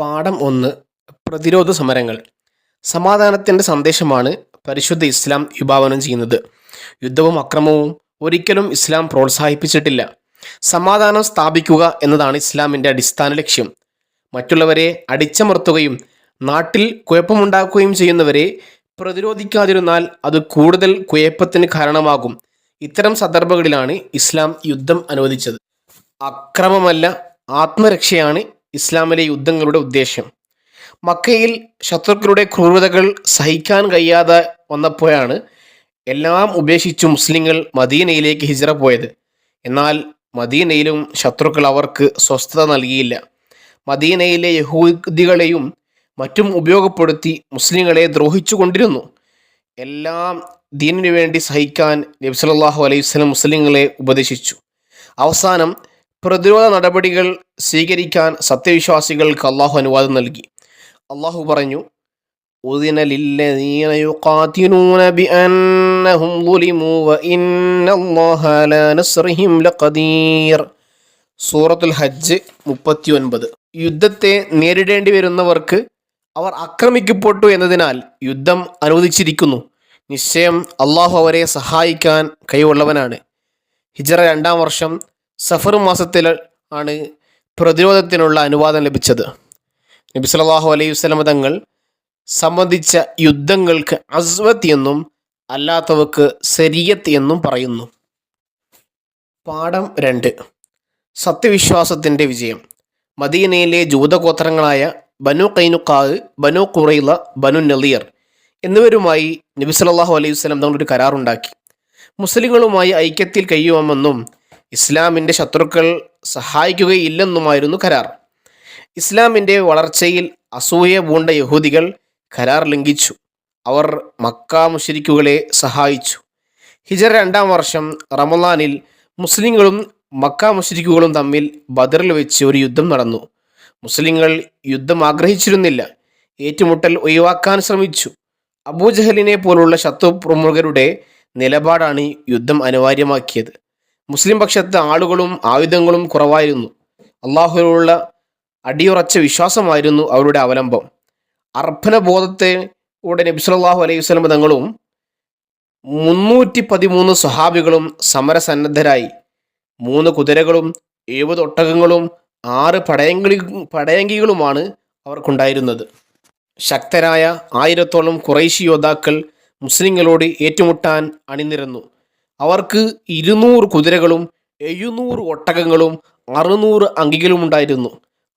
പാഠം ഒന്ന് പ്രതിരോധ സമരങ്ങൾ. സമാധാനത്തിന്റെ സന്ദേശമാണ് പരിശുദ്ധ ഇസ്ലാം വിഭാവനം ചെയ്യുന്നത്. യുദ്ധവും അക്രമവും ഒരിക്കലും ഇസ്ലാം പ്രോത്സാഹിപ്പിച്ചിട്ടില്ല. സമാധാനം സ്ഥാപിക്കുക എന്നതാണ് ഇസ്ലാമിന്റെ അടിസ്ഥാന ലക്ഷ്യം. മറ്റുള്ളവരെ അടിച്ചമർത്തുകയും നാട്ടിൽ കുഴപ്പമുണ്ടാക്കുകയും ചെയ്യുന്നവരെ പ്രതിരോധിക്കാതിരുന്നാൽ അത് കൂടുതൽ കുഴപ്പത്തിന് കാരണമാകും. ഇത്തരം സന്ദർഭങ്ങളിലാണ് ഇസ്ലാം യുദ്ധം അനുവദിച്ചത്. അക്രമമല്ല ആത്മരക്ഷയാണ് ഇസ്ലാമിലെ യുദ്ധങ്ങളുടെ ഉദ്ദേശ്യം. മക്കയിൽ ശത്രുക്കളുടെ ക്രൂരതകൾ സഹിക്കാൻ കഴിയാതെ വന്നപ്പോഴാണ് എല്ലാം ഉപേക്ഷിച്ചു മുസ്ലിങ്ങൾ മദീനയിലേക്ക് ഹിജറ പോയത്. എന്നാൽ മദീനയിലും ശത്രുക്കൾ അവർക്ക് സ്വസ്ഥത നൽകിയില്ല. മദീനയിലെ യഹൂദികളെയും മറ്റും ഉപയോഗപ്പെടുത്തി മുസ്ലിങ്ങളെ ദ്രോഹിച്ചു കൊണ്ടിരുന്നു. എല്ലാം ദീനിനു വേണ്ടി സഹിക്കാൻ നബി അലൈഹി വസ്ലം മുസ്ലിങ്ങളെ ഉപദേശിച്ചു. അവസാനം പ്രതിരോധ നടപടികൾ സ്വീകരിക്കാൻ സത്യവിശ്വാസികൾക്ക് അള്ളാഹു അനുവാദം നൽകി അള്ളാഹു പറഞ്ഞു أذن للذين يقاتلون بأنهم ظلموا وإن الله على نصرهم لقدير സൂറത്തുൽ ഹജ്ജ് മുപ്പത്തി ഒൻപത് യുദ്ധത്തെ നേരിടേണ്ടി വരുന്നവർക്ക് അവർ ആക്രമിക്കപ്പെട്ടു എന്നതിനാൽ യുദ്ധം അനുവദിച്ചിരിക്കുന്നു നിശ്ചയം അള്ളാഹു അവരെ സഹായിക്കാൻ കഴിവുള്ളവനാണ് ഹിജറ രണ്ടാം വർഷം സഫർ മാസത്തിൽ ആണ് പ്രതിരോധത്തിനുള്ള അനുവാദം ലഭിച്ചത്. നബി സല്ലല്ലാഹു അലൈഹി വസല്ലമ തങ്ങൾ സംബന്ധിച്ച യുദ്ധങ്ങൾക്ക് അസ്വത്ത് എന്നും അല്ലാത്തവക്ക് സരിയത്ത് എന്നും പറയുന്നു. പാഠം രണ്ട്. സത്യവിശ്വാസത്തിന്റെ വിജയം. മദീനയിലെ ജൂതഗോത്രങ്ങളായ ബനു കൈനുക്കാവ് ബനു കുറൈല ബനു നലിയർ എന്നിവരുമായി നബി സല്ലല്ലാഹു അലൈഹി വസല്ലം തങ്ങളൊരു കരാറുണ്ടാക്കി. മുസ്ലിങ്ങളുമായി ഐക്യത്തിൽ കഴിയുമെന്നും ഇസ്ലാമിന്റെ ശത്രുക്കൾ സഹായിക്കുകയില്ലെന്നുമായിരുന്നു കരാർ. ഇസ്ലാമിന്റെ വളർച്ചയിൽ അസൂയ പൂണ്ട യഹൂദികൾ കരാർ ലംഘിച്ചു. അവർ മക്ക മുഷരിക്കുകളെ സഹായിച്ചു. ഹിജർ രണ്ടാം വർഷം റമലാനിൽ മുസ്ലിങ്ങളും മക്ക മുഷരിക്കുകളും തമ്മിൽ ബദറിൽ വെച്ച് ഒരു യുദ്ധം നടന്നു. മുസ്ലിങ്ങൾ യുദ്ധം ആഗ്രഹിച്ചിരുന്നില്ല. ഏറ്റുമുട്ടൽ ഒഴിവാക്കാൻ ശ്രമിച്ചു. അബൂജഹലിനെ പോലുള്ള ശത്രു പ്രമുഖരുടെ നിലപാടാണ് യുദ്ധം അനിവാര്യമാക്കിയത്. മുസ്ലിം പക്ഷത്തെ ആളുകളും ആയുധങ്ങളും കുറവായിരുന്നു. അള്ളാഹുവിനുള്ള അടിയുറച്ച വിശ്വാസമായിരുന്നു അവരുടെ അവലംബം. അർപ്പണബോധത്തെ കൂടെ നബി സല്ലല്ലാഹു അലൈഹി വസ്ലം തങ്ങളും മുന്നൂറ്റി പതിമൂന്ന് സ്വഹാബികളും സമരസന്നദ്ധരായി. മൂന്ന് കുതിരകളും എഴുപത് ഒട്ടകങ്ങളും ആറ് പടയങ്കി പടയങ്കികളുമാണ് അവർക്കുണ്ടായിരുന്നത്. ശക്തരായ ആയിരത്തോളം കുറേശി യോദ്ധാക്കൾ മുസ്ലിങ്ങളോട് ഏറ്റുമുട്ടാൻ അണിനിരന്നു. അവർക്ക് ഇരുന്നൂറ് കുതിരകളും എഴുന്നൂറ് ഒട്ടകങ്ങളും അറുന്നൂറ് അങ്കികളും ഉണ്ടായിരുന്നു.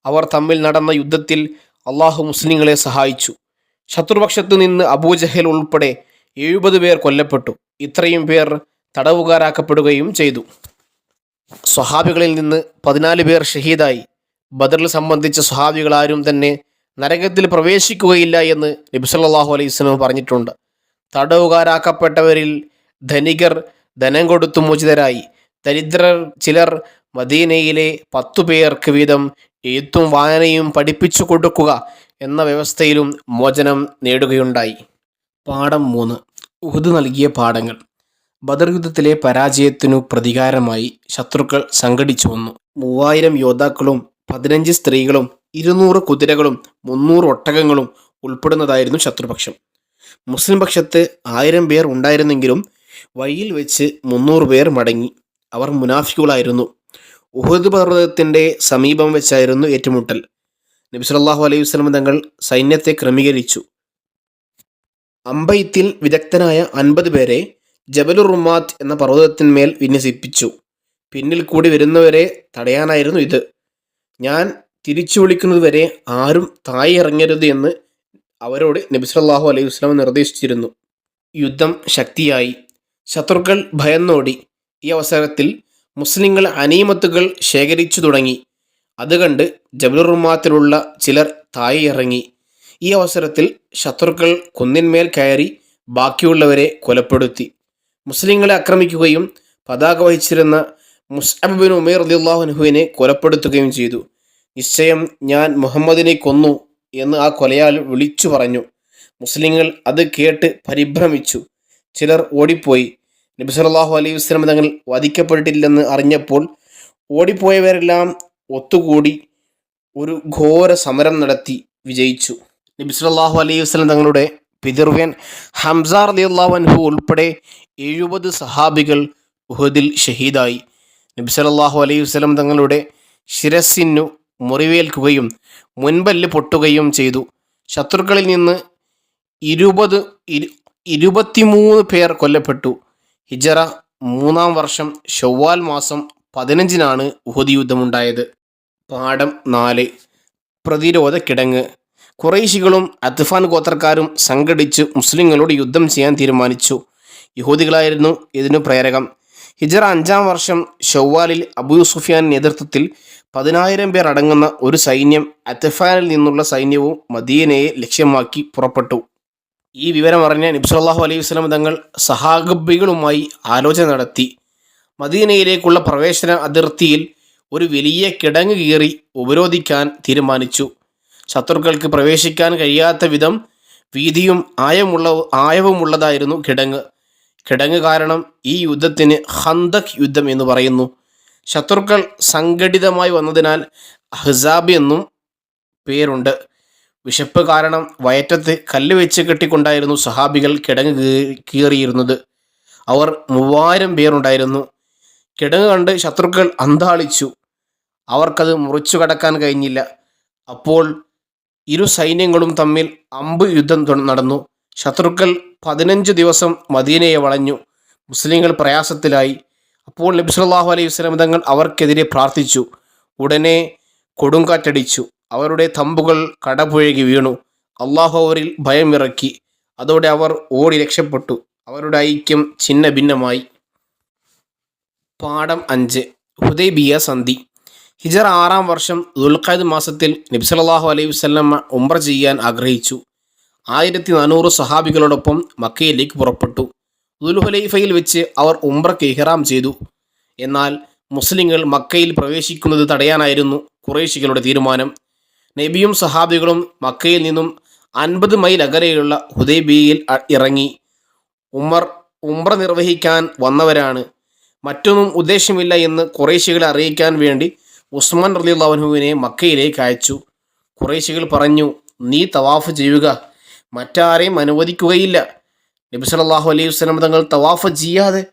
അവർ തമ്മിൽ നടന്ന യുദ്ധത്തിൽ അള്ളാഹു മുസ്ലിങ്ങളെ സഹായിച്ചു. ശത്രുപക്ഷത്തു നിന്ന് അബൂജഹൽ ഉൾപ്പെടെ എഴുപത് പേർ കൊല്ലപ്പെട്ടു. ഇത്രയും പേർ തടവുകാരാക്കപ്പെടുകയും ചെയ്തു. സ്വഹാബികളിൽ നിന്ന് പതിനാല് പേർ ഷഹീദായി. ബദറിൽ സംബന്ധിച്ച സ്വഹാബികൾ ആരും തന്നെ നരകത്തിൽ പ്രവേശിക്കുകയില്ല എന്ന് നബി സല്ലല്ലാഹു അലൈഹി വസല്ലം പറഞ്ഞിട്ടുണ്ട്. തടവുകാരാക്കപ്പെട്ടവരിൽ ധനികർ ധനം കൊടുത്തു മോചിതരായി. ദരിദ്രർ ചിലർ മദീനയിലെ പത്തു പേർക്ക് വീതം എഴുത്തും വായനയും പഠിപ്പിച്ചു കൊടുക്കുക എന്ന വ്യവസ്ഥയിലും മോചനം നേടുകയുണ്ടായി. പാഠം മൂന്ന്. ഉഹുദ് നൽകിയ പാഠങ്ങൾ. ബദർ യുദ്ധത്തിലെ പരാജയത്തിനു പ്രതികാരമായി ശത്രുക്കൾ സംഘടിച്ചു വന്നു. മൂവായിരം യോദ്ധാക്കളും പതിനഞ്ച് സ്ത്രീകളും ഇരുന്നൂറ് കുതിരകളും മുന്നൂറ് ഒട്ടകങ്ങളും ഉൾപ്പെടുന്നതായിരുന്നു ശത്രുപക്ഷം. മുസ്ലിം പക്ഷത്ത് ആയിരം പേർ ഉണ്ടായിരുന്നെങ്കിലും വഴിയിൽ വെച്ച് മുന്നൂറ് പേർ മടങ്ങി. അവർ മുനാഫിക്കുകളായിരുന്നു. ഉഹദ് പർവതത്തിന്റെ സമീപം വെച്ചായിരുന്നു ഏറ്റുമുട്ടൽ. നബി സല്ലല്ലാഹു അലൈഹി വസല്ലം തങ്ങൾ സൈന്യത്തെ ക്രമീകരിച്ചു. അമ്പയത്തിൽ വിദഗ്ധനായ അൻപത് പേരെ ജബലുർ റുമാത്ത് എന്ന പർവതത്തിന്മേൽ വിന്യസിപ്പിച്ചു. പിന്നിൽ കൂടി വരുന്നവരെ തടയാനായിരുന്നു ഇത്. ഞാൻ തിരിച്ചു വിളിക്കുന്നതുവരെ ആരും താഴെ ഇറങ്ങരുത് എന്ന് അവരോട് നബി സല്ലല്ലാഹു അലൈഹി വസല്ലം നിർദ്ദേശിച്ചിരുന്നു. യുദ്ധം ശക്തിയായി. ശത്രുക്കൾ ഭയന്നോടി. ഈ അവസരത്തിൽ മുസ്ലിങ്ങൾ അനീമത്തുകൾ ശേഖരിച്ചു തുടങ്ങി. അതുകണ്ട് ജബലുറുമാത്തിലുള്ള ചിലർ താഴെ ഇറങ്ങി. ഈ അവസരത്തിൽ ശത്രുക്കൾ കുന്നിന്മേൽ കയറി ബാക്കിയുള്ളവരെ കൊലപ്പെടുത്തി. മുസ്ലിങ്ങളെ ആക്രമിക്കുകയും പതാക വഹിച്ചിരുന്ന മുസ്അബിൻ ബിൻ ഉമേർ അലിള്ളാഹുനുഹുവിനെ കൊലപ്പെടുത്തുകയും ചെയ്തു. നിശ്ചയം ഞാൻ മുഹമ്മദിനെ കൊന്നു എന്ന് ആ കൊലയാൾ വിളിച്ചു പറഞ്ഞു. മുസ്ലിങ്ങൾ അത് കേട്ട് പരിഭ്രമിച്ചു. ചിലർ ഓടിപ്പോയി. നബി സല്ലല്ലാഹു അലൈഹി വസ്ലം തങ്ങൾ വധിക്കപ്പെട്ടിട്ടില്ലെന്ന് അറിഞ്ഞപ്പോൾ ഓടിപ്പോയവരെല്ലാം ഒത്തുകൂടി ഒരു ഘോര സമരം നടത്തി വിജയിച്ചു. നബി സല്ലല്ലാഹു അലൈഹി വസ്ലം തങ്ങളുടെ പിതൃവ്യൻ ഹംസാർ അലിയല്ലാഹു അൻഹു ഉൾപ്പെടെ എഴുപത് സഹാബികൾ ഉഹദിൽ ഷഹീദായി. നബി സല്ലല്ലാഹു അലൈഹി വസ്ലം തങ്ങളുടെ ശിരസിനു മുറിവേൽക്കുകയും മുൻപല്ല് പൊട്ടുകയും ചെയ്തു. ശത്രുക്കളിൽ നിന്ന് ഇരുപത് ഇരു ഇരുപത്തിമൂന്ന് പേർ കൊല്ലപ്പെട്ടു. ഹിജറ മൂന്നാം വർഷം ഷവ്വാൽ മാസം പതിനഞ്ചിനാണ് ഉഹദ് യുദ്ധമുണ്ടായത് പാഠം നാല്. പ്രതിരോധ കിടങ്ങ്. കുറേശികളും അത്ഫാൻ ഗോത്രക്കാരും സംഘടിച്ച് മുസ്ലിങ്ങളോട് യുദ്ധം ചെയ്യാൻ തീരുമാനിച്ചു. യഹൂദികളായിരുന്നു ഇതിനു പ്രേരകം. ഹിജറ അഞ്ചാം വർഷം ഷവ്വാലിൽ അബു സുഫിയാൻ നേതൃത്വത്തിൽ പതിനായിരം പേർ അടങ്ങുന്ന ഒരു സൈന്യം അത്ഫാനിൽ നിന്നുള്ള സൈന്യവും മദീനയെ ലക്ഷ്യമാക്കി പുറപ്പെട്ടു. ഈ വിവരം അറിഞ്ഞ നബ്സല്ലാഹു അലൈഹി വസ്ലം തങ്ങൾ സഹാഗബികളുമായി ആലോചന നടത്തി. മദീനയിലേക്കുള്ള പ്രവേശന അതിർത്തിയിൽ ഒരു വലിയ കിടങ്ങ് കീറി ഉപരോധിക്കാൻ തീരുമാനിച്ചു. ശത്രുക്കൾക്ക് പ്രവേശിക്കാൻ കഴിയാത്ത വിധം വീതിയും ആയമുള്ള ആയവുമുള്ളതായിരുന്നു കിടങ്ങ്. കിടങ്ങ് കാരണം ഈ യുദ്ധത്തിന് ഹന്തക് യുദ്ധം എന്ന് പറയുന്നു. ശത്രുക്കൾ സംഘടിതമായി വന്നതിനാൽ അഹ്സാബ് എന്നും പേരുണ്ട്. വിശപ്പ് കാരണം വയറ്റത്ത് കല്ല് വെച്ച് കെട്ടിക്കൊണ്ടായിരുന്നു സഹാബികൾ കിടങ്ങ് കീറിയിരുന്നത്. അവർ മൂവായിരം പേരുണ്ടായിരുന്നു. കിടങ്ങ് കണ്ട് ശത്രുക്കൾ അന്താളിച്ചു. അവർക്കത് മുറിച്ചു കടക്കാൻ കഴിഞ്ഞില്ല. അപ്പോൾ ഇരു സൈന്യങ്ങളും തമ്മിൽ അമ്പ് യുദ്ധം നടന്നു. ശത്രുക്കൾ പതിനഞ്ച് ദിവസം മദീനയെ വളഞ്ഞു. മുസ്ലിങ്ങൾ പ്രയാസത്തിലായി. അപ്പോൾ നബി സല്ലല്ലാഹു അലൈഹി വസല്ലം തങ്ങൾ അവർക്കെതിരെ പ്രാർത്ഥിച്ചു. ഉടനെ കൊടുങ്കാറ്റടിച്ചു. അവരുടെ തമ്പുകൾ കടപുഴകി വീണു. അള്ളാഹു അവരിൽ ഭയമിറക്കി. അതോടെ അവർ ഓടി രക്ഷപ്പെട്ടു. അവരുടെ ഐക്യം ഛിന്ന ഭിന്നമായി പാഠം അഞ്ച്. ഹുദൈബിയ സന്ധി. ഹിജർ ആറാം വർഷം ദുൽഖാദ് മാസത്തിൽ നബി സല്ലല്ലാഹു അലൈഹി വസ്ലമ്മ ഉംറ ചെയ്യാൻ ആഗ്രഹിച്ചു. ആയിരത്തി നാനൂറ് സഹാബികളോടൊപ്പം മക്കയിലേക്ക് പുറപ്പെട്ടു. ദുൽഹുലൈഫയിൽ വെച്ച് അവർ ഉംറക്ക് ഇഹ്റാം ചെയ്തു. എന്നാൽ മുസ്ലിങ്ങൾ മക്കയിൽ പ്രവേശിക്കുന്നത് തടയാനായിരുന്നു കുറേശികളുടെ തീരുമാനം. നബിയും സഹാബികളും മക്കയിൽ നിന്നും അൻപത് മൈൽ അകലെയുള്ള ഹുദൈബിയയിൽ ഇറങ്ങി. ഉമ്മർ ഉംറ നിർവഹിക്കാൻ വന്നവരാണ്. മറ്റൊന്നും ഉദ്ദേശമില്ല എന്ന് കുറേശികളെ അറിയിക്കാൻ വേണ്ടി ഉസ്മാൻ റലിയുള്ളവനുവിനെ മക്കയിലേക്ക് അയച്ചു. കുറേശികൾ പറഞ്ഞു നീ തവാഫ് ചെയ്യുക. മറ്റാരെയും അനുവദിക്കുകയില്ല. നബി സല്ലല്ലാഹു അലൈഹി വസല്ലം തങ്ങൾ തവാഫ് ചെയ്യാതെ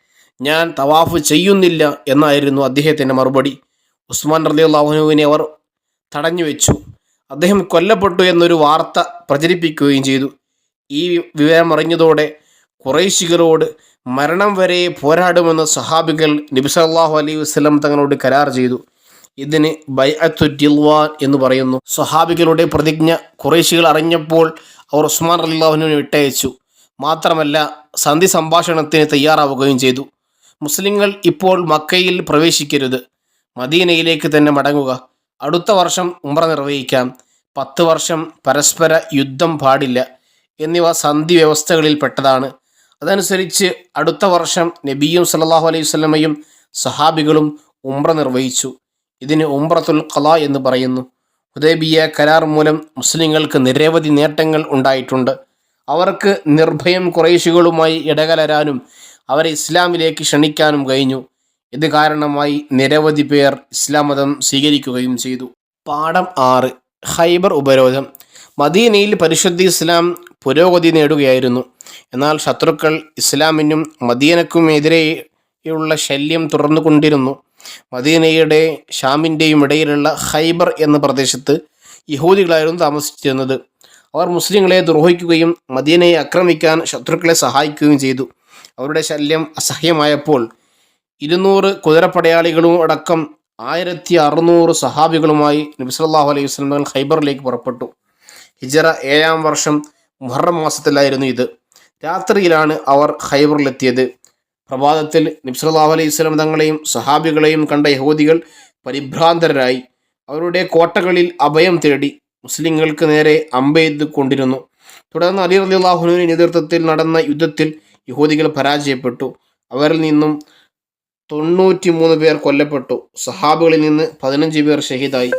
ഞാൻ തവാഫ് ചെയ്യുന്നില്ല എന്നായിരുന്നു അദ്ദേഹത്തിന്റെ മറുപടി. ഉസ്മാൻ റലിയുള്ളവനുവിനെ അവർ തടഞ്ഞു വെച്ചു അദ്ദേഹം കൊല്ലപ്പെട്ടു എന്നൊരു വാർത്ത പ്രചരിപ്പിക്കുകയും ചെയ്തു. ഈ വിവരം അറിഞ്ഞതോടെ കുറേശികളോട് മരണം വരെ പോരാടുമെന്ന് സഹാബികൾ നബിസല്ലാഹു അലൈഹി വസല്ലം തങ്ങളോട് കരാർ ചെയ്തു. ഇതിന് ബൈഅത്തു ദിൽവാൻ എന്ന് പറയുന്നു. സഹാബികളുടെ പ്രതിജ്ഞ കുറേശികൾ അറിഞ്ഞപ്പോൾ അവർ ഉസ്മാൻ റലിള്ളാഹുവിനെ വിട്ടയച്ചു. മാത്രമല്ല സന്ധി സംഭാഷണത്തിന് തയ്യാറാവുകയും ചെയ്തു. മുസ്ലിങ്ങൾ ഇപ്പോൾ മക്കയിൽ പ്രവേശിക്കരുത്. മദീനയിലേക്ക് തന്നെ മടങ്ങുക. അടുത്ത വർഷം ഉമ്ര നിർവഹിക്കാം. പത്ത് വർഷം പരസ്പര യുദ്ധം പാടില്ല എന്നിവ സന്ധി വ്യവസ്ഥകളിൽ പെട്ടതാണ്. അതനുസരിച്ച് അടുത്ത വർഷം നബിയും സല്ലല്ലാഹു അലൈഹി സ്വലമയും സഹാബികളും ഉംറ നിർവഹിച്ചു. ഇതിന് ഉംറത്തുൽ ഖല എന്ന് പറയുന്നു. ഹുദൈബിയ കരാർ മൂലം മുസ്ലിങ്ങൾക്ക് നിരവധി നേട്ടങ്ങൾ ഉണ്ടായിട്ടുണ്ട്. അവർക്ക് നിർഭയം കുറേശികളുമായി ഇടകലരാനും അവരെ ഇസ്ലാമിലേക്ക് ക്ഷണിക്കാനും കഴിഞ്ഞു. ഇത് കാരണമായി നിരവധി പേർ ഇസ്ലാം മതം സ്വീകരിക്കുകയും ചെയ്തു. പാഠം ആറ് ഹൈബർ ഉപരോധം. മദീനയിൽ പരിശുദ്ധ ഇസ്ലാം പുരോഗതി നേടുകയായിരുന്നു. എന്നാൽ ശത്രുക്കൾ ഇസ്ലാമിനും മദീനക്കുമെതിരെയുള്ള ശല്യം തുടർന്നുകൊണ്ടിരുന്നു മദീനയുടെ ഷാമിന്റെയും ഇടയിലുള്ള ഹൈബർ എന്ന പ്രദേശത്ത് യഹൂദികളായിരുന്നു താമസിച്ചിരുന്നത്. അവർ മുസ്ലിങ്ങളെ ദ്രോഹിക്കുകയും മദീനയെ ആക്രമിക്കാൻ ശത്രുക്കളെ സഹായിക്കുകയും ചെയ്തു. അവരുടെ ശല്യം അസഹ്യമായപ്പോൾ ഇരുന്നൂറ് കുതിരപ്പടയാളികളും അടക്കം ആയിരത്തി അറുന്നൂറ് സഹാബികളുമായി നബി സല്ലല്ലാഹു അലൈഹി വസ്ലമകൾ ഹൈബറിലേക്ക് പുറപ്പെട്ടു. ഹിജറ ഏഴാം വർഷം മുഹറം മാസത്തിലായിരുന്നു ഇത്. രാത്രിയിലാണ് അവർ ഹൈബറിലെത്തിയത് പ്രഭാതത്തിൽ നബി സല്ലല്ലാഹു അലൈഹി വസ്ലം തങ്ങളെയും സഹാബികളെയും കണ്ട യഹൂദികൾ പരിഭ്രാന്തരായി. അവരുടെ കോട്ടകളിൽ അഭയം തേടി മുസ്ലിങ്ങൾക്ക് നേരെ അമ്പെയ്ത് കൊണ്ടിരുന്നു. തുടർന്ന് അലി റളിയല്ലാഹുവിന്റെ നേതൃത്വത്തിൽ നടന്ന യുദ്ധത്തിൽ യഹൂദികൾ പരാജയപ്പെട്ടു. അവരിൽ നിന്നും തൊണ്ണൂറ്റി മൂന്ന് പേർ കൊല്ലപ്പെട്ടു. സഹാബുകളിൽ നിന്ന് പതിനഞ്ച് പേർ ഷഹീദായി.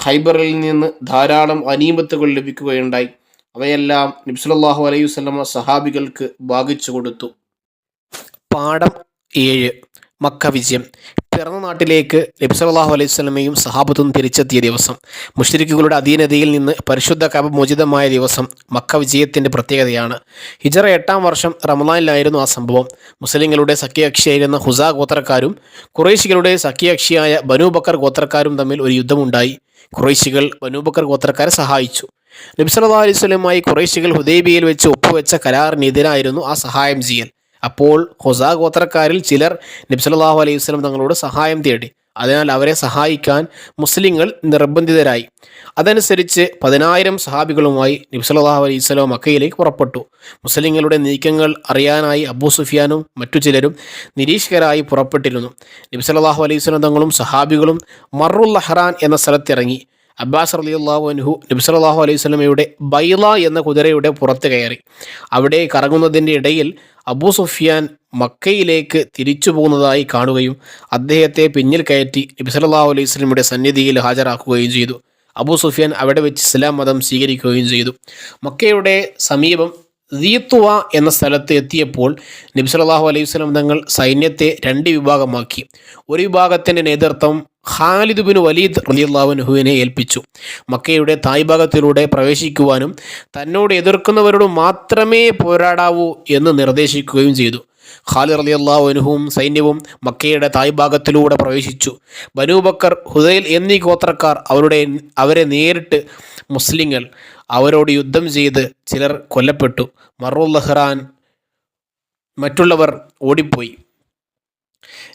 ഹൈബറിൽ നിന്ന് ധാരാളം അനീമത്തുകൾ ലഭിക്കുകയുണ്ടായി. അവയെല്ലാം നബ്സലാഹു അലൈഹി വസല്ലമ സഹാബികൾക്ക് ഭാഗിച്ചു കൊടുത്തു. പാഠം ഏഴ്. മക്ക വിജയം. പിറന്ന നാട്ടിലേക്ക് നബി സല്ലല്ലാഹു അലൈഹി സ്വലമയും സഹാബത്തും തിരിച്ചെത്തിയ ദിവസം. മുഷ്രിഖുകളുടെ അധീനതയിൽ നിന്ന് പരിശുദ്ധ കബ മോചിതമായ ദിവസം മക്ക വിജയത്തിന്റെ പ്രത്യേകതയാണ്. ഹിജറ എട്ടാം വർഷം റമദാനിലായിരുന്നു ആ സംഭവം. മുസ്ലിങ്ങളുടെ സഖ്യകക്ഷിയായിരുന്ന ഹുസ ഗോത്രക്കാരും കുറേശികളുടെ സഖ്യകക്ഷിയായ ബനൂബക്കർ ഗോത്രക്കാരും തമ്മിൽ ഒരു യുദ്ധമുണ്ടായി. കുറേശികൾ ബനൂബക്കർ ഗോത്രക്കാരെ സഹായിച്ചു. നബി സല്ലല്ലാഹു അലൈഹി സ്വലമായി കുറേശികൾ ഹുദൈബിയയിൽ വെച്ച് ഒപ്പുവെച്ച കരാറിനെതിരായിരുന്നു ആ സഹായം ചെയ്യൽ അപ്പോൾ ഹൊസ ഗോത്രക്കാരിൽ ചിലർ നബ്സലാഹു അലൈഹി വസ്ലം തങ്ങളോട് സഹായം തേടി. അതിനാൽ അവരെ സഹായിക്കാൻ മുസ്ലിങ്ങൾ നിർബന്ധിതരായി. അതനുസരിച്ച് പതിനായിരം സഹാബികളുമായി നബ്സലാഹു അലൈഹി സ്വലം മക്കയിലേക്ക് പുറപ്പെട്ടു. മുസ്ലിങ്ങളുടെ നീക്കങ്ങൾ അറിയാനായി അബൂ സുഫിയാനും മറ്റു ചിലരും നിരീക്ഷകരായി പുറപ്പെട്ടിരുന്നു. നബ്സലാഹു അലൈഹി സ്വലം തങ്ങളും സഹാബികളും മറുൽ ലഹ്റാൻ എന്ന സ്ഥലത്തിറങ്ങി. അബ്ബാസ് റളിയല്ലാഹു അൻഹു നബി സല്ലല്ലാഹു അലൈഹി സ്വലമയുടെ ബൈല എന്ന കുതിരയുടെ പുറത്ത് കയറി. അവിടെ കറങ്ങുന്നതിന്റെ ഇടയിൽ അബൂ സുഫിയാൻ മക്കയിലേക്ക് തിരിച്ചു പോകുന്നതായി കാണുകയും അദ്ദേഹത്തെ പിന്നിൽ കയറ്റി നബി സല്ലല്ലാഹു അലൈഹി വസല്ലമയുടെ സന്നിധിയിൽ ഹാജരാക്കുകയും ചെയ്തു. അബൂ സുഫിയാൻ അവിടെ വെച്ച് ഇസ്ലാം മതം സ്വീകരിക്കുകയും ചെയ്തു. മക്കയുടെ സമീപം ദീത്തുവ എന്ന സ്ഥലത്ത് എത്തിയപ്പോൾ നബി സല്ലല്ലാഹു അലൈഹി സ്വലം തങ്ങൾ സൈന്യത്തെ രണ്ട് വിഭാഗമാക്കി. ഒരു വിഭാഗത്തിന്റെ നേതൃത്വം ഖാലിദ് ബിൻ വലീദ് റലിയല്ലാഹുനുഹുവിനെ ഏൽപ്പിച്ചു. മക്കയുടെ തായ് ഭാഗത്തിലൂടെ പ്രവേശിക്കുവാനും തന്നോട് എതിർക്കുന്നവരോട് മാത്രമേ പോരാടാവൂ എന്ന് നിർദ്ദേശിക്കുകയും ചെയ്തു. ഖാലിദ് റലിയല്ലാഹുനുഹുവും സൈന്യവും മക്കയുടെ തായ് ഭാഗത്തിലൂടെ പ്രവേശിച്ചു. ബനൂബക്കർ ഹുദൈൽ എന്നീ ഗോത്രക്കാർ അവരുടെ അവരെ നേരിട്ട് മുസ്ലിങ്ങൾ അവരോട് യുദ്ധം ചെയ്ത് ചിലർ കൊല്ലപ്പെട്ടു. മറുൽ ലഹ്റാൻ മറ്റുള്ളവർ ഓടിപ്പോയി.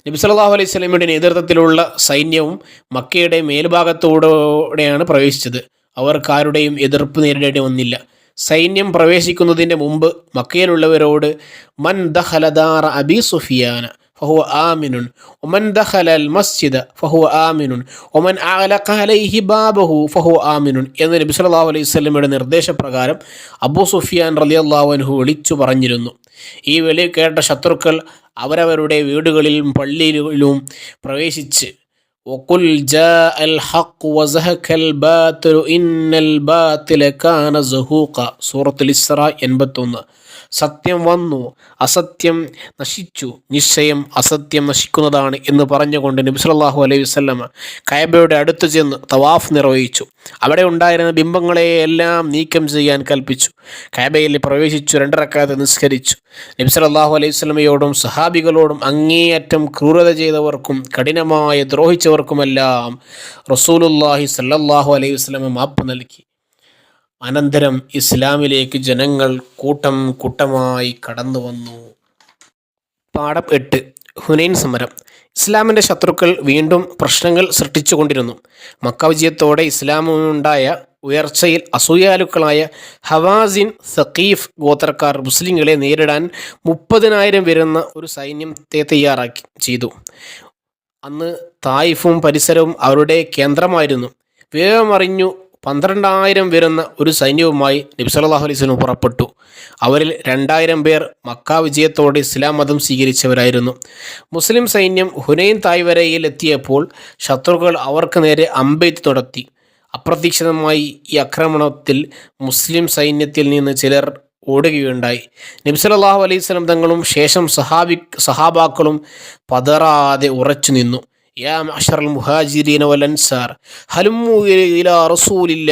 നബി സല്ലല്ലാഹു അലൈഹി സ്വലമിയുടെ നേതൃത്വത്തിലുള്ള സൈന്യവും മക്കയുടെ മേൽഭാഗത്തോടെയാണ് പ്രവേശിച്ചത്. അവർക്കാരുടെയും എതിർപ്പ് നേരിടേണ്ടി വന്നില്ല. സൈന്യം പ്രവേശിക്കുന്നതിന്റെ മുമ്പ് മക്കയിലുള്ളവരോട് മൻ ദഹലദാർ അബി സുഫിയാന ഫഹുവ ആമിനുൻ. ഒമൻ ദഹലൽ മസ്ജിദ് ഫഹുവ ആമിനുൻ. ഒമൻ ആലഖലൈഹി ബാബഹു ഫഹുവ ആമിനുൻ. എന്ന് നബി സല്ലല്ലാഹു അലൈഹി വസല്ലമയുടെ നിർദ്ദേശപ്രകാരം അബൂ സുഫിയാൻ റളിയല്ലാഹു അൻഹു വിളിച്ചു പറഞ്ഞിരുന്നു. ഈ വിളി കേട്ട ശത്രുക്കൾ അവരവരുടെ വീടുകളിലും പള്ളിയിലും പ്രവേശിച്ച് وقل جاء الحق وزهق الباطل إن الباطل كان زهوقا സൂറത്തുൽ ഇസ്ര എൺപത്തൊന്ന് സത്യം വന്നു അസത്യം നശിച്ചു നിശ്ചയം അസത്യം നശിക്കുന്നതാണ് എന്ന് പറഞ്ഞുകൊണ്ട് നബി സല്ലല്ലാഹു അലൈഹി വസല്ലമ കയബയുടെ അടുത്ത് ചെന്ന് തവാഫ് നിർവഹിച്ചു. അവിടെ ഉണ്ടായിരുന്ന ബിംബങ്ങളെ എല്ലാം നീക്കം ചെയ്യാൻ കൽപ്പിച്ചു. കയബയിൽ പ്രവേശിച്ചു രണ്ടരക്കാലത്ത് നിസ്കരിച്ചു. നബി സല്ലല്ലാഹു അലൈഹി വസ്ലമയോടും സഹാബികളോടും അങ്ങേയറ്റം ക്രൂരത ചെയ്തവർക്കും കഠിനമായ ദ്രോഹിച്ചവർക്കുമെല്ലാം റസൂലുല്ലാഹി സല്ലാഹു അലൈഹി വസ്ലമ മാപ്പ് നൽകി. അനന്തരം ഇസ്ലാമിലേക്ക് ജനങ്ങൾ കൂട്ടം കൂട്ടമായി കടന്നു വന്നു. പാഠം എട്ട്. ഹുനൈൻ സമരം. ഇസ്ലാമിന്റെ ശത്രുക്കൾ വീണ്ടും പ്രശ്നങ്ങൾ സൃഷ്ടിച്ചുകൊണ്ടിരുന്നു മക്ക വിജയത്തോടെ ഇസ്ലാമുണ്ടായ ഉയർച്ചയിൽ അസൂയാലുക്കളായ ഹവാസിൻ സഖീഫ് ഗോത്രക്കാർ മുസ്ലിങ്ങളെ നേരിടാൻ മുപ്പതിനായിരം വരുന്ന ഒരു സൈന്യത്തെ തയ്യാറാക്കി ചെയ്തു. അന്ന് തായിഫും പരിസരവും അവരുടെ കേന്ദ്രമായിരുന്നു. വേഗമറിഞ്ഞു പന്ത്രണ്ടായിരം വരുന്ന ഒരു സൈന്യവുമായി നബി സല്ലല്ലാഹു അലൈഹി വസല്ലം പുറപ്പെട്ടു. അവരിൽ രണ്ടായിരം പേർ മക്ക വിജയത്തോടെ ഇസ്ലാം മതം സ്വീകരിച്ചവരായിരുന്നു. മുസ്ലിം സൈന്യം ഹുനൈൻ തായ്വരയിൽ എത്തിയപ്പോൾ ശത്രുക്കൾ അവർക്ക് നേരെ അമ്പെയ്ത്ത് നടത്തി അപ്രതീക്ഷിതമായി ഈ ആക്രമണത്തിൽ മുസ്ലിം സൈന്യത്തിൽ നിന്ന് ചിലർ ഓടുകയുണ്ടായി. നബി സല്ലല്ലാഹു അലൈഹി വസല്ലം തങ്ങളും ശേഷം സഹാബി സഹാബാക്കളും പതറാതെ ഉറച്ചു നിന്നു. യാ മഅ്ശറൽ മുഹാജിരീന വൽ അൻസാർ ഹലുമു ഇലാ റസൂലില്ല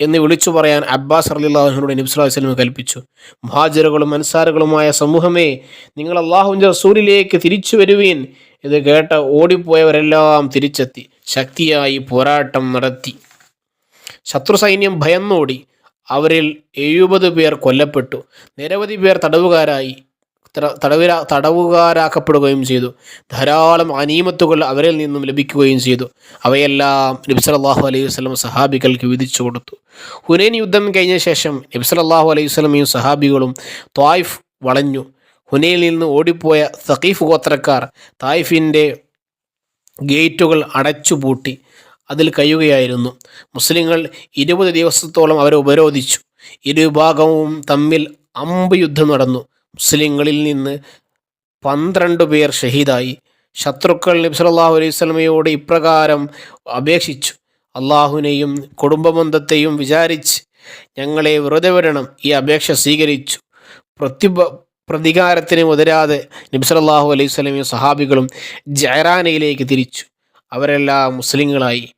എന്ന് വിളിച്ചു പറയാൻ അബ്ബാസ് റളിയല്ലാഹുവിനോട് നബി സല്ലല്ലാഹു അലൈഹി വസല്ലം കൽപ്പിച്ചു. മുഹാജിറുകളും അൻസാറുകളുമായ സമൂഹമേ നിങ്ങൾ അള്ളാഹുവിന്റെ റസൂലിലേക്ക് തിരിച്ചു വരുവീൻ ഇത് കേട്ട ഓടിപ്പോയവരെല്ലാം തിരിച്ചെത്തി. ശക്തിയായി പോരാട്ടം നടത്തി. ശത്രു സൈന്യം ഭയന്നോടി. അവരിൽ എഴുപത് പേർ കൊല്ലപ്പെട്ടു. നിരവധി പേർ തടവുകാരായി. തടവിര തടവുകാരാക്കപ്പെടുകയും ചെയ്തു. ധാരാളം അനീമത്തുകൾ അവരിൽ നിന്നും ലഭിക്കുകയും ചെയ്തു. അവയെല്ലാം നബി സല്ലല്ലാഹു അലൈഹി വസ്ലം സഹാബികൾക്ക് വിധിച്ചു കൊടുത്തു. ഹുനൈൻ യുദ്ധം കഴിഞ്ഞ ശേഷം നബി സല്ലല്ലാഹു അലൈഹി വസ്ലമയും സഹാബികളും ത്വായിഫ് വളഞ്ഞു. ഹുനൈനിൽ നിന്ന് ഓടിപ്പോയ സഖീഫ് ഗോത്രക്കാർ തായിഫിന്റെ ഗേറ്റുകൾ അടച്ചുപൂട്ടി അതിൽ കഴിയുകയായിരുന്നു. മുസ്ലിങ്ങൾ ഇരുപത് ദിവസത്തോളം അവരെ ഉപരോധിച്ചു. ഇരുവിഭാഗവും തമ്മിൽ അമ്പ് യുദ്ധം നടന്നു. മുസ്ലിങ്ങളിൽ നിന്ന് പന്ത്രണ്ട് പേർ ഷഹീദായി. ശത്രുക്കൾ നബി അലൈഹി സ്വലമയോട് ഇപ്രകാരം അപേക്ഷിച്ചു. അള്ളാഹുവിനെയും കുടുംബബന്ധത്തെയും വിചാരിച്ച് ഞങ്ങളെ വെറുതെ വരണം ഈ അപേക്ഷ സ്വീകരിച്ചു. പ്രത്യുപ പ്രതികാരത്തിന് മുതരാതെ നബ്സലല്ലാഹു അലൈഹി സ്വലമിയും സഹാബികളും ജയറാനയിലേക്ക് തിരിച്ചു. അവരെല്ലാം മുസ്ലിങ്ങളായി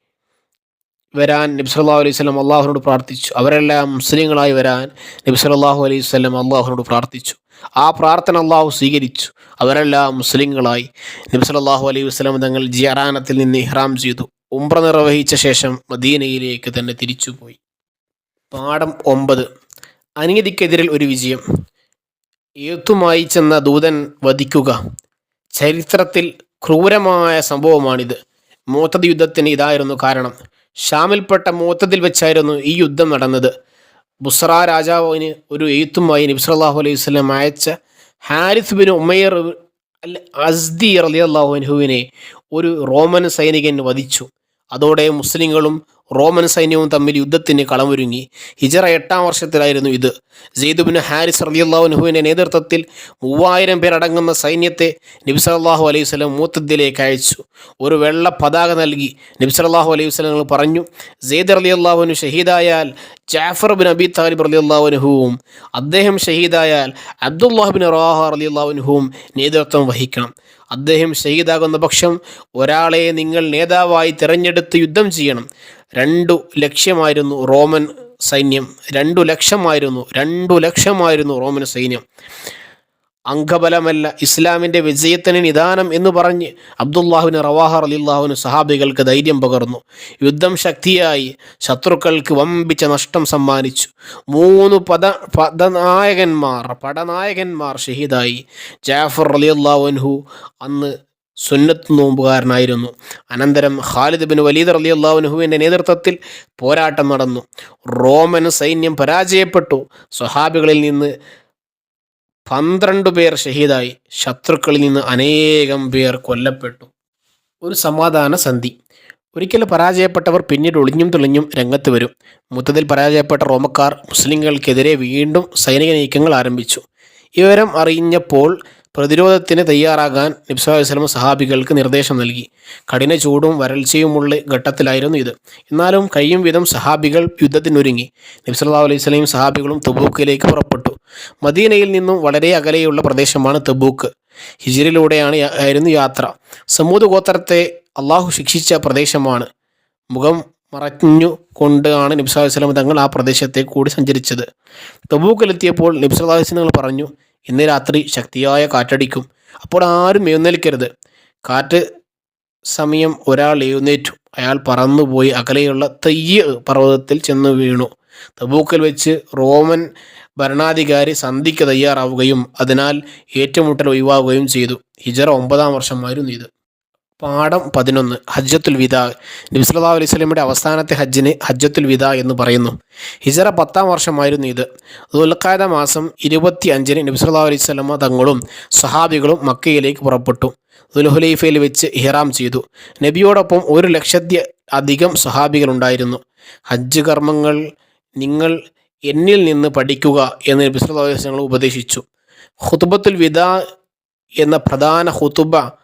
വരാൻ നബ്സല്ലാഹു അലൈഹി സ്വലം അള്ളാഹുനോട് പ്രാർത്ഥിച്ചു. അവരെല്ലാം മുസ്ലിങ്ങളായി വരാൻ നബ്സല്ലാഹു അലൈഹി സ്വലം അള്ളാഹുനോട് പ്രാർത്ഥിച്ചു. ആ പ്രാർത്ഥന അള്ളാഹു സ്വീകരിച്ചു. അവരെല്ലാം മുസ്ലിങ്ങളായി. നബ്സല്ലാഹു അലൈഹി വസ്ലം തങ്ങൾ ജിയറാനത്തിൽ നിന്ന് ഇഹ്റാം ചെയ്തു. ഉംറ നിർവഹിച്ച ശേഷം മദീനയിലേക്ക് തന്നെ തിരിച്ചുപോയി. പാഠം ഒമ്പത്. അനീതിക്കെതിരിൽ ഒരു വിജയം. എഴുത്തുമായി ചെന്ന ദൂതൻ വധിക്കുക. ചരിത്രത്തിൽ ക്രൂരമായ സംഭവമാണിത്. മൂത്തത് യുദ്ധത്തിന് ഇതായിരുന്നു കാരണം. ഷാമിൽപ്പെട്ട മൂത്തതിൽ വെച്ചായിരുന്നു ഈ യുദ്ധം നടന്നത്. ബുസ്ര രാജാവിന് ഒരു എഴുത്തുമായി നബി സല്ലല്ലാഹു അലൈഹി വസ്ലം അയച്ച ഹാരിസ് ബിൻ ഉമയ്യർ അൽ അസ്ദി റളിയല്ലാഹു അൻഹുവിനെ ഒരു റോമൻ സൈനികൻ വധിച്ചു. അതോടെ മുസ്ലിങ്ങളും റോമൻ സൈന്യവും തമ്മിൽ യുദ്ധത്തിന് കളമൊരുങ്ങി. ഹിജറ എട്ടാം വർഷത്തിലായിരുന്നു ഇത്. ജെയ്ദുബിന് ഹാരിസ് റളിയല്ലാഹുവിന്റെ നേതൃത്വത്തിൽ മൂവായിരം പേരടങ്ങുന്ന സൈന്യത്തെ നബി സല്ലല്ലാഹു അലൈഹി സ്വലം മൂത്തദ്ദിലേക്ക് അയച്ചു. ഒരു വെള്ള പതാക നൽകി. നബി സല്ലല്ലാഹു അലൈഹി വസ്ലങ്ങൾ പറഞ്ഞു ജെയ്ദ് റളിയല്ലാഹുവിന് ഷഹീദായാൽ ജാഫർ ബിൻ അബി താലിബ് റളിയല്ലാഹുവിനും അദ്ദേഹം ഷഹീദായാൽ അബ്ദുല്ലാഹ് ബിൻ റാഹ റളിയല്ലാഹുവിനും നേതൃത്വം വഹിക്കണം. അദ്ദേഹം ഷഹീദാകുന്ന പക്ഷം ഒരാളെ നിങ്ങൾ നേതാവായി തിരഞ്ഞെടുത്ത് യുദ്ധം ചെയ്യണം. രണ്ടു ലക്ഷ്യമായിരുന്നു റോമൻ സൈന്യം. രണ്ടു ലക്ഷമായിരുന്നു രണ്ടു ലക്ഷമായിരുന്നു റോമൻ സൈന്യം. അംഗബലമല്ല ഇസ്ലാമിന്റെ വിജയത്തിന് നിദാനം എന്ന് പറഞ്ഞ് അബ്ദുല്ലാഹുവിന് റവാഹർ അലില്ലാഹുവിന് സഹാബികൾക്ക് ധൈര്യം പകർന്നു. യുദ്ധം ശക്തിയായി ശത്രുക്കൾക്ക് വമ്പിച്ച നഷ്ടം സമ്മാനിച്ചു. മൂന്ന് പദ പദനായകന്മാർ പടനായകന്മാർ ഷഹീദായി. ജാഫർ അലിയല്ലാഹുൻഹു അന്ന് സുന്നത്ത് നോമ്പുകാരനായിരുന്നു. അനന്തരം ഖാലിദ് ബിൻ വലീദ് അലി അള്ളാഹുനുഹുവിന്റെ നേതൃത്വത്തിൽ പോരാട്ടം നടന്നു. റോമൻ സൈന്യം പരാജയപ്പെട്ടു. സ്വഹാബികളിൽ നിന്ന് പന്ത്രണ്ട് പേർ ഷഹീദായി. ശത്രുക്കളിൽ നിന്ന് അനേകം പേർ കൊല്ലപ്പെട്ടു. ഒരു സമാധാന സന്ധി. ഒരിക്കൽ പരാജയപ്പെട്ടവർ പിന്നീട് ഒളിഞ്ഞും തെളിഞ്ഞും രംഗത്ത് വരും. മൊത്തത്തിൽ പരാജയപ്പെട്ട റോമക്കാർ മുസ്ലിങ്ങൾക്കെതിരെ വീണ്ടും സൈനിക നീക്കങ്ങൾ ആരംഭിച്ചു. വിവരം അറിഞ്ഞപ്പോൾ പ്രതിരോധത്തിന് തയ്യാറാകാൻ നബ്സാഹുസ്ലം സഹാബികൾക്ക് നിർദ്ദേശം നൽകി. കഠിന ചൂടും വരൾച്ചയുമുള്ള ഘട്ടത്തിലായിരുന്നു ഇത്. എന്നാലും കഴിയും വിധം സഹാബികൾ യുദ്ധത്തിനൊരുങ്ങി. നബ്സല്ലാ അലൈഹി സ്വലയും സഹാബികളും തബൂക്കിലേക്ക് പുറപ്പെട്ടു. മദീനയിൽ നിന്നും വളരെ അകലെയുള്ള പ്രദേശമാണ് തബൂക്ക്. ഹിജിറിലൂടെയാണ് ആയിരുന്നു യാത്ര. സമൂത് ഗോത്രത്തെ അള്ളാഹു ശിക്ഷിച്ച പ്രദേശമാണ്. മുഖം മറഞ്ഞു കൊണ്ടാണ് നബ്സാഹുസ്ലം തങ്ങൾ ആ പ്രദേശത്തെ കൂടി സഞ്ചരിച്ചത്. തബൂക്കിലെത്തിയപ്പോൾ നബ്സാ തങ്ങൾ പറഞ്ഞു ഇന്ന് രാത്രി ശക്തിയായ കാറ്റടിക്കും. അപ്പോൾ ആരും എഴുന്നേൽക്കരുത്. കാറ്റ് സമയം ഒരാൾ എഴുന്നേറ്റു. അയാൾ പറന്നുപോയി. അകലെയുള്ള തയ്യ് പർവതത്തിൽ ചെന്ന് വീണു. തബൂക്കൽ വെച്ച് റോമൻ ഭരണാധികാരി സന്ധിക്ക് തയ്യാറാവുകയും അതിനാൽ ഏറ്റുമുട്ടൽ ഒഴിവാകുകയും ചെയ്തു. ഹിജറ ഒമ്പതാം വർഷമായിരുന്നു ഇത്. പാഠം പതിനൊന്ന് ഹജ്ജത്തുൽ വിദ. നബി സല്ലല്ലാഹു അലൈഹി സ്വലമിയുടെ അവസാനത്തെ ഹജ്ജിന് ഹജ്ജത്തുൽ വിദ എന്ന് പറയുന്നു. ഹിജറ പത്താം വർഷമായിരുന്നു ഇത്. ദുൽഖാദ മാസം ഇരുപത്തി അഞ്ചിന് നബി സല്ലല്ലാഹു അലൈഹി സ്വലമ തങ്ങളും സഹാബികളും മക്കയിലേക്ക് പുറപ്പെട്ടു. ദുൽഹുലൈഫയിൽ വെച്ച് ഹിറാം ചെയ്തു. നബിയോടൊപ്പം ഒരു ലക്ഷത്തി അധികം സഹാബികളുണ്ടായിരുന്നു. ഹജ്ജ് കർമ്മങ്ങൾ നിങ്ങൾ എന്നിൽ നിന്ന് പഠിക്കുക എന്ന് നബി സല്ലല്ലാഹു അലൈഹി വസല്ലമ ഉപദേശിച്ചു. ഖുതുബത്തുൽ വിദ എന്ന പ്രധാന ഖുതുബ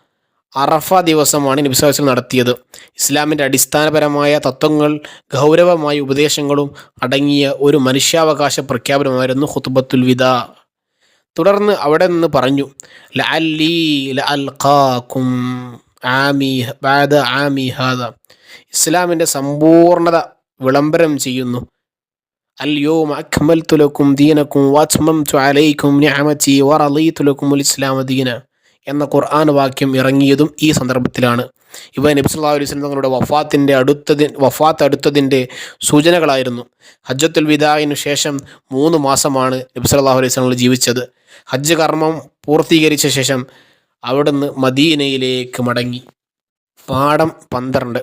അറഫ ദിവസമാണ് നബി സല്ലല്ലാഹു അലൈഹി വസല്ലം നടത്തിയത് ഇസ്ലാമിൻ്റെ അടിസ്ഥാനപരമായ തത്വങ്ങൾ ഗൗരവമായ ഉപദേശങ്ങളും അടങ്ങിയ ഒരു മനുഷ്യാവകാശ പ്രഖ്യാപനമായിരുന്നു ഖുതുബത്തുൽ വിദാ തുടർന്ന് അവിടെ നിന്ന് പറഞ്ഞു ലഅല്ലി ലഅൽഖാക്കും ആമി ബാദ ആമി ഹാദ ഇസ്ലാമിൻ്റെ സമ്പൂർണത വിളംബരം ചെയ്യുന്നു اليوم أكملت لكم دينكم وأتممت عليكم نعمتي ورضيت لكم الإسلام دينا എന്ന ഖുർആൻ വാക്യം ഇറങ്ങിയതും ഈ സന്ദർഭത്തിലാണ്. ഇവ നബി സല്ലല്ലാഹു അലൈഹി തങ്ങളുടെ വഫാത്തിന്റെ അടുത്തതി വഫാത്ത് അടുത്തതിന്റെ സൂചനകളായിരുന്നു. ഹജ്ജത്തുൽ വിദായിനു ശേഷം മൂന്ന് മാസമാണ് നബി സല്ലല്ലാഹു അലൈഹി സ്വലങ്ങൾ ജീവിച്ചത്. ഹജ്ജ് കർമ്മം പൂർത്തീകരിച്ച ശേഷം അവിടുന്ന് മദീനയിലേക്ക് മടങ്ങി. പാഠം പന്ത്രണ്ട്.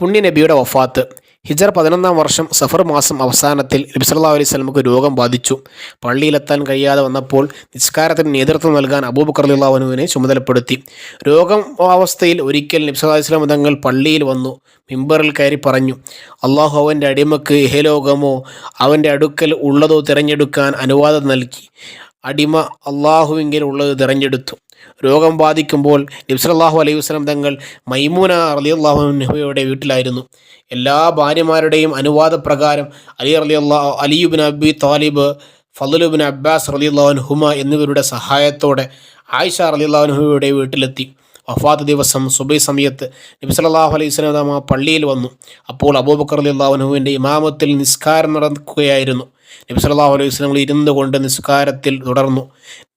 പുണ്യ നബിയുടെ വഫാത്ത്. ഹിജർ പതിനൊന്നാം വർഷം സഫർ മാസം അവസാനത്തിൽ നബിസല്ലാ അലൈഹി സ്വലമുക്ക് രോഗം ബാധിച്ചു. പള്ളിയിലെത്താൻ കഴിയാതെ വന്നപ്പോൾ നിസ്കാരത്തിന് നേതൃത്വം നൽകാൻ അബൂബക്കർ അള്ളാഹുനുവിനെ ചുമതലപ്പെടുത്തി. രോഗം അവസ്ഥയിൽ ഒരിക്കൽ നബി വസ്ലാം തങ്ങൾ പള്ളിയിൽ വന്നു. മിമ്പറിൽ കയറി പറഞ്ഞു അള്ളാഹു അവന്റെ അടിമക്ക് ഇഹലോകമോ അവന്റെ അടുക്കൽ ഉള്ളതോ തിരഞ്ഞെടുക്കാൻ അനുവാദം നൽകി. അടിമ അള്ളാഹുവിങ്കിൽ ഉള്ളത് തിരഞ്ഞെടുത്തു. രോഗം ബാധിക്കുമ്പോൾ നബ്സലാഹു അലൈഹി വസ്ലം തങ്ങൾ മൈമൂന അലി അള്ളാഹുനഹയുടെ വീട്ടിലായിരുന്നു. എല്ലാ ഭാര്യമാരുടെയും അനുവാദപ്രകാരം അലി അലി അള്ളാഹു അലിയുബിൻ അബി താലിബ് ഫലുബിൻ അബ്ബാസ് അലി അള്ളാഹുഹുമ എന്നിവരുടെ സഹായത്തോടെ ആയിഷ അലി റലിയുള്ളവൻഹുയുടെ വീട്ടിലെത്തി. വഫാത്ത് ദിവസം സുബൈ സമയത്ത് നബി സല്ലല്ലാഹു അലൈഹി വസല്ലം പള്ളിയിൽ വന്നു. അപ്പോൾ അബൂബക്കർ അലി റളിയല്ലാഹുവിന്റെ ഇമാമത്തിൽ നിസ്കാരം നടക്കുകയായിരുന്നു. നബി സല്ലല്ലാഹു അലൈഹി വസല്ലം ഇരുന്നു കൊണ്ട് നിസ്കാരത്തിൽ തുടർന്നു.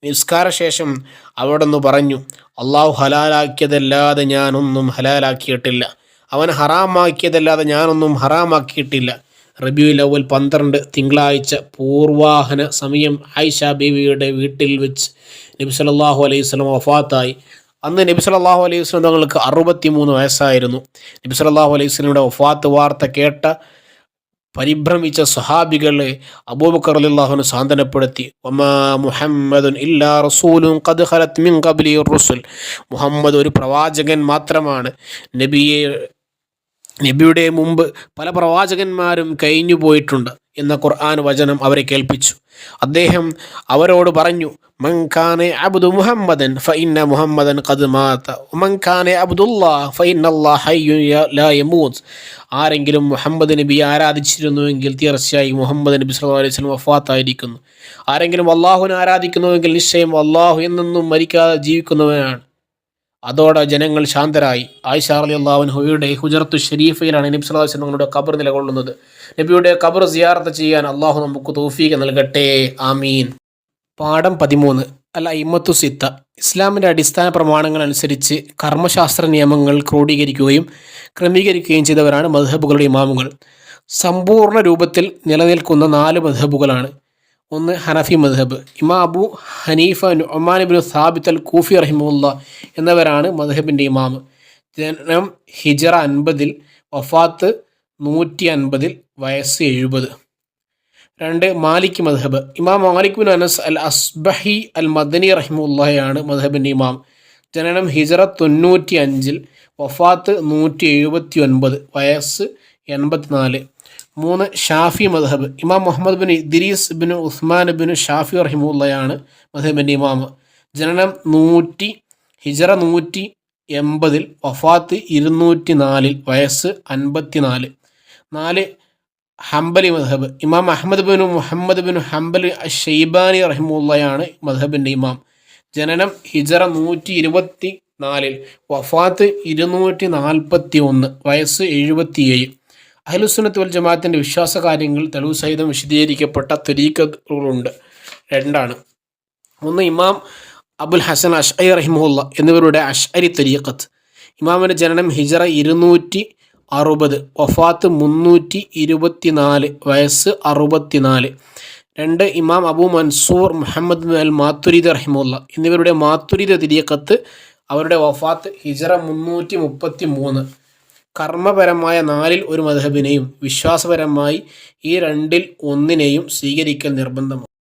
നിസ്കാരശേഷം അവിടെ നിന്ന് പറഞ്ഞു അള്ളാഹു ഹലാലാക്കിയതല്ലാതെ ഞാനൊന്നും ഹലാലാക്കിയിട്ടില്ല. അവൻ ഹറാമാക്കിയതല്ലാതെ ഞാനൊന്നും ഹറാമാക്കിയിട്ടില്ല. റബിയുൽ അവൽ പന്ത്രണ്ട് തിങ്കളാഴ്ച പൂർവാഹന സമയം ആയിഷ ബീവിയുടെ വീട്ടിൽ വെച്ച് നബി സല്ലല്ലാഹു അലൈഹി വസല്ലം വഫാത്തായി. അന്ന് നബി സല്ലല്ലാഹു അലൈഹി വസല്ലം തങ്ങൾക്ക് അറുപത്തി മൂന്ന് വയസ്സായിരുന്നു. നബി സല്ലല്ലാഹു അലൈഹി വസല്ലമയുടെ വഫാത്ത് വാർത്ത കേട്ട പരിഭ്രമിച്ച സ്വഹാബികളെ അബൂബക്കർ അലിള്ളാഹുവിനെ സാന്ത്വനപ്പെടുത്തി. ഒമാ മുഹമ്മദുൻ ഇല്ലാ റസൂലും ഖദ് മിൻ ഖബ്ലി റസുൽ. മുഹമ്മദ് ഒരു പ്രവാചകൻ മാത്രമാണ്. നബിയെ നബിയുടെ മുമ്പ് പല പ്രവാചകന്മാരും കഴിഞ്ഞു പോയിട്ടുണ്ട് എന്ന ഖുർആൻ വചനം അവരെ കേൾപ്പിച്ചു. അദ്ദേഹം അവരോട് പറഞ്ഞു മങ്കാനെ അബ്ദു മുഹമ്മദൻ ഫഇന്ന മുഹമ്മദൻ ഖദ് മാത. മങ്കാനെ അബ്ദുല്ലാ ഫൈന്ന അല്ലാ ഹയ്യു ലാ ആരെങ്കിലും മുഹമ്മദ് നബിയെ ആരാധിച്ചിരുന്നുവെങ്കിൽ തീർച്ചയായും മുഹമ്മദ് നബി സല്ലല്ലാഹു അലൈഹി വസല്ലം വഫാത്തായിരിക്കുന്നു. ആരെങ്കിലും അള്ളാഹുവിനെ ആരാധിക്കുന്നുവെങ്കിൽ നിശ്ചയം അള്ളാഹു എന്നെന്നും മരിക്കാതെ ജീവിക്കുന്നവനാണ്. അതോടെ ജനങ്ങൾ ശാന്തരായി. ആയിഷ അലി അള്ളാഹുൻഹുയുടെ ഹുജറത്തു ഷരീഫയിലാണ് നബി സല്ലല്ലാഹു അലൈഹി വസല്ലമയുടെ ഖബർ നിലകൊള്ളുന്നത്. നബിയുടെ ഖബർ സിയാറത്ത് ചെയ്യാൻ അള്ളാഹു നമുക്ക് തൗഫീഖ് നൽകട്ടെ. ആമീൻ. പാഠം പതിമൂന്ന്. അൽ അയിമത്തു സിത്ത. ഇസ്ലാമിന്റെ അടിസ്ഥാന പ്രമാണങ്ങൾ അനുസരിച്ച് കർമ്മശാസ്ത്ര നിയമങ്ങൾ ക്രോഡീകരിക്കുകയും ക്രമീകരിക്കുകയും ചെയ്തവരാണ് മധബുകളുടെ ഇമാമുകൾ. സമ്പൂർണ രൂപത്തിൽ നിലനിൽക്കുന്ന നാല് മദ്ഹബുകളാണ്. ഒന്ന് ഹനഫി മദ്ഹബ്. ഇമാ അബു ഹനീഫ ഒമാൻ ബിൻ സാബിത്ത് അൽ കൂഫി റഹിമുല്ല എന്നിവരാണ് മധബിന്റെ ഇമാമ്. ജനം ഹിജറ അൻപതിൽ വഫാത്ത് നൂറ്റി അൻപതിൽ വയസ്സ് എഴുപത്. രണ്ട് മാലിക് മദ്ഹബ്. ഇമാം Malik bin Anas al Asbahi al Madani റഹിമുള്ളയാണ് മദ്ഹബിന്റെ ഇമാം. ജനനം ഹിജറ തൊണ്ണൂറ്റി അഞ്ചിൽ വഫാത്ത് നൂറ്റി എഴുപത്തി ഒൻപത് വയസ്സ് എൺപത്തിനാല്. മൂന്ന് ഷാഫി മദ്ഹബ്. ഇമാം Muhammad bin Idris bin Usman bin Shafi റഹിമുള്ളയാണ് മദ്ഹബിന്റെ ഇമാം. ജനനം നൂറ്റി ഹിജറ നൂറ്റി എൺപതിൽ വഫാത്ത് ഇരുന്നൂറ്റി നാലിൽ വയസ്സ് അൻപത്തിനാല്. നാല് ഹംബലി മദ്ഹബ്. ഇമാം Ahmad bin Muhammad bin Hambali Shaibani റഹിമുള്ളയാണ് മദ്ഹബിന്റെ ഇമാം. ജനനം ഹിജറ നൂറ്റി ഇരുപത്തി നാലിൽ വഫാത്ത് ഇരുന്നൂറ്റി നാൽപ്പത്തി ഒന്ന് വയസ്സ് എഴുപത്തിയേഴ്. അഹലുസുനത്ത് വൽ ജമാഅത്തിന്റെ വിശ്വാസ കാര്യങ്ങൾ തെളിവ് സഹിതം വിശദീകരിക്കപ്പെട്ട തെരീക്കുകളുണ്ട് രണ്ടാണ്. ഒന്ന് ഇമാം അബുൽ ഹസൻ അഷ്അരി റഹിമുല്ല എന്നിവരുടെ അഷ്അരി തരീഖത്ത്. ഇമാമിന്റെ ജനനം ഹിജറ ഇരുന്നൂറ്റി അറുപത്. വഫാത്ത് മുന്നൂറ്റി ഇരുപത്തിനാല്. വയസ്സ് അറുപത്തിനാല്. രണ്ട് ഇമാം അബു മൻസൂർ മുഹമ്മദ് അൽ മാത്തുരീദ് റഹിമുല്ല എന്നിവരുടെ മാത്തുരീദ് തിരിയക്കത്ത് അവരുടെ വഫാത്ത് ഹിജറ മുന്നൂറ്റി മുപ്പത്തി മൂന്ന് കർമ്മപരമായ നാലിൽ ഒരു മധബിനെയും വിശ്വാസപരമായി ഈ രണ്ടിൽ ഒന്നിനെയും സ്വീകരിക്കൽ നിർബന്ധമാണ്.